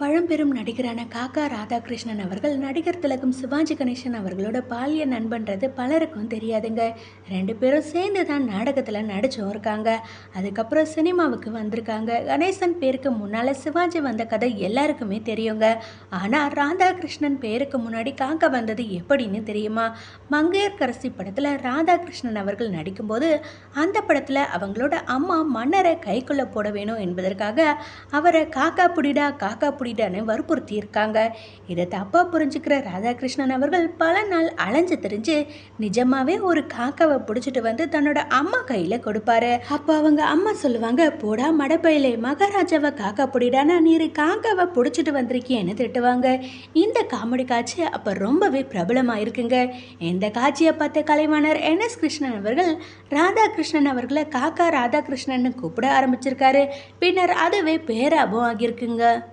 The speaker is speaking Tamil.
பழம்பெரும் நடிகரான காக்கா ராதாகிருஷ்ணன் அவர்கள் நடிகர் திலகம் சிவாஜி கணேசன் அவர்களோட பாலிய நண்பன்றது பலருக்கும் தெரியாதுங்க. ரெண்டு பேரும் சேர்ந்து தான் நாடகத்தில் நடிச்சும் இருக்காங்க. அதுக்கப்புறம் சினிமாவுக்கு வந்திருக்காங்க. கணேசன் பேருக்கு முன்னால் சிவாஜி வந்த கதை எல்லாருக்குமே தெரியுங்க. ஆனால் ராதாகிருஷ்ணன் பேருக்கு முன்னாடி காக்கா வந்தது எப்படின்னு தெரியுமா? மங்கையர்கரசி படத்தில் ராதாகிருஷ்ணன் அவர்கள் நடிக்கும்போது அந்த படத்தில் அவங்களோட அம்மா மன்னரை கைக்குள்ளே போட வேணும் என்பதற்காக அவரை காக்கா புடிடா காக்கா புடி வற்புறுத்தி இருக்காங்க இதை தப்பாக புரிஞ்சுக்கிற ராதாகிருஷ்ணன் அவர்கள் பல நாள் அலைஞ்சு தெரிஞ்சு நிஜமாவே ஒரு காக்காவை பிடிச்சிட்டு வந்து தன்னோட அம்மா கையில் கொடுப்பாரு. அப்போ அவங்க அம்மா சொல்லுவாங்க போடா மடப்பையிலே மகாராஜாவை காக்கா புடிடானா நீர் காக்காவை பிடிச்சிட்டு வந்திருக்கியேன்னு திட்டுவாங்க. இந்த காமெடி காட்சி அப்போ ரொம்பவே பிரபலமாக இருக்குங்க இந்த காட்சியை பார்த்த கலைவாணர் என். எஸ். கிருஷ்ணன் அவர்கள் ராதாகிருஷ்ணன் அவர்களை காக்கா ராதாகிருஷ்ணன் கூப்பிட ஆரம்பிச்சிருக்காரு. பின்னர் அதுவே பேராபம் ஆகியிருக்குங்க.